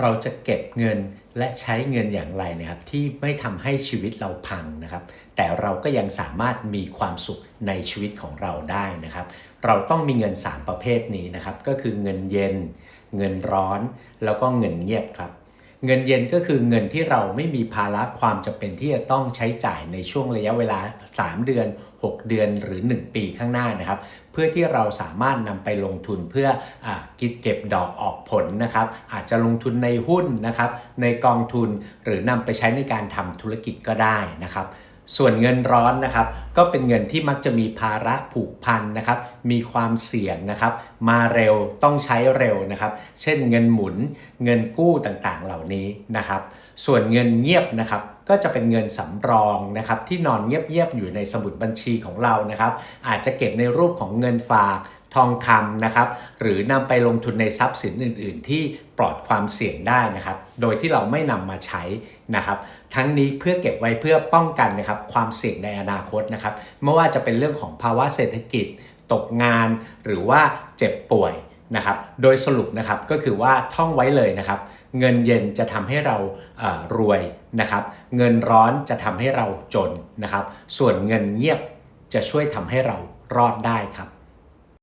เราจะเก็บเงินและใช้เงินอย่างไรนะครับ ที่ไม่ทำให้ชีวิตเราพังนะครับ แต่เราก็ยังสามารถมีความสุขในชีวิตของเราได้นะครับ เราต้องมีเงิน 3 ประเภทนี้นะครับ ก็คือเงินเย็น เงินร้อน แล้วก็เงินเงียบครับ เงินเย็นก็คือเงินที่เราไม่มีภาระความจำเป็นที่จะต้องใช้จ่ายในช่วงระยะเวลา 3 เดือน 6 เดือนหรือ 1 ปีข้างหน้านะครับ เพื่อที่เราสามารถนำไปลงทุนเพื่ออกิเก็บดอกออกผลนะครับ อาจจะลงทุนในหุ้นนะครับ ในกองทุนหรือนำไปใช้ในการทำธุรกิจก็ได้นะครับ ส่วนเงินร้อนนะครับก็เป็นเงินที่มักจะมีภาระผูกพันนะครับมีความเสี่ยงนะครับมาเร็วต้องใช้เร็วนะครับ เช่นเงินหมุนเงินกู้ต่างๆเหล่านี้นะครับ ส่วนเงินเงียบนะครับ ก็จะเป็นเงินสำรองนะครับที่นอนเงียบๆอยู่ในสมุดบัญชีของเรานะครับ อาจจะเก็บในรูปของเงินฝากทองคำนะครับหรือนำไปลงทุนในทรัพย์สินอื่น ๆ ที่ปลอดความเสี่ยงได้นะครับ โดยที่เราไม่นำมาใช้นะครับ ทั้งนี้เพื่อเก็บไว้เพื่อป้องกันนะครับความเสี่ยงในอนาคตนะครับไม่ว่าจะเป็นเรื่องของภาวะเศรษฐกิจ ตกงาน หรือว่าเจ็บป่วย นะครับ โดยสรุปนะครับก็คือว่าท่องไว้เลยนะครับ เงินเย็นจะทำให้เรารวยนะครับ เงินร้อนจะทำให้เราจนนะครับ ส่วนเงินเงียบจะช่วยทำให้เรารอดได้ครับ